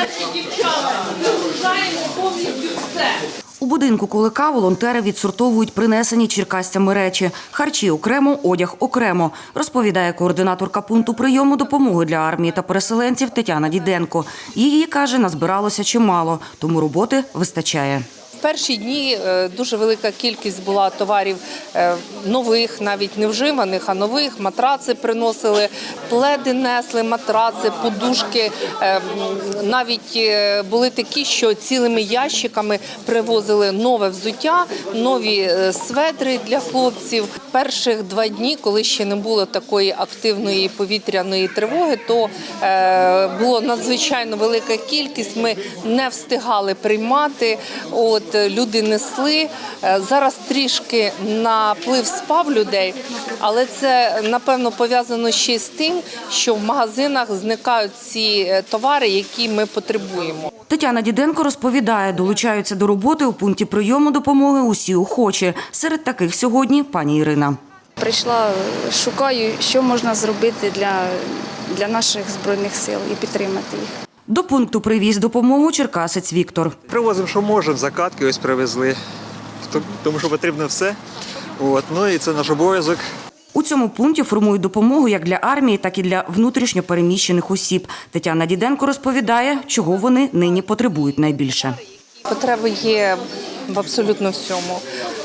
Наші дівчата, ми повністю все. У будинку Кулика волонтери відсортовують принесені черкастями речі. Харчі окремо, одяг окремо, розповідає координаторка пункту прийому допомоги для армії та переселенців Тетяна Діденко. Її, каже, назбиралося чимало, тому роботи вистачає. Перші дні е, дуже велика кількість була товарів е, нових, навіть не вживаних, а нових. Матраци приносили, пледи несли, матраци, подушки. Е, Навіть були такі, що цілими ящиками привозили нове взуття, нові светри для хлопців. Перших два дні, коли ще не було такої активної повітряної тривоги, то було надзвичайно велика кількість. Ми не встигали приймати. От люди несли. Е, Зараз трішки наплив спав людей, але це напевно пов'язано ще з тим, що в магазинах зникають ці е, товари, які ми потребуємо. Тетяна Діденко розповідає, долучаються до роботи у пункті прийому допомоги усі охочі. Серед таких сьогодні пані Ірина. Прийшла, шукаю, що можна зробити для, для наших збройних сил і підтримати їх. До пункту привіз допомогу черкасець Віктор. Привозимо, що можемо, закатки ось привезли, тому що потрібно все. От. Ну і це наш обов'язок. У цьому пункті формують допомогу як для армії, так і для внутрішньо переміщених осіб. Тетяна Діденко розповідає, чого вони нині потребують найбільше. Потреби є в абсолютно всьому.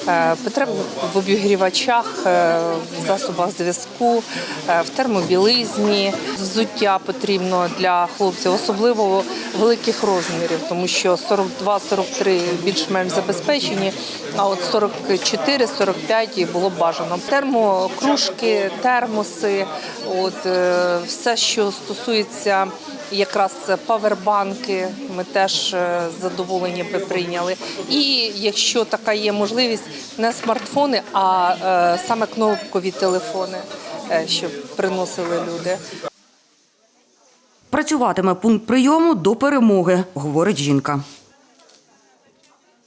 Е, Потреби в обігрівачах, е, в засобах зв'язку, е, в термобілизні. Взуття потрібно для хлопців, особливо великих розмірів, тому що 42-43 більш-менш забезпечені, а от 44-45 було б бажано. Термокружки, термоси, от все, що стосується якраз павербанки, ми теж з задоволенням би прийняли. І якщо така є можливість, не смартфони, а е, саме кнопкові телефони, е, щоб приносили люди. Працюватиме пункт прийому до перемоги, говорить жінка.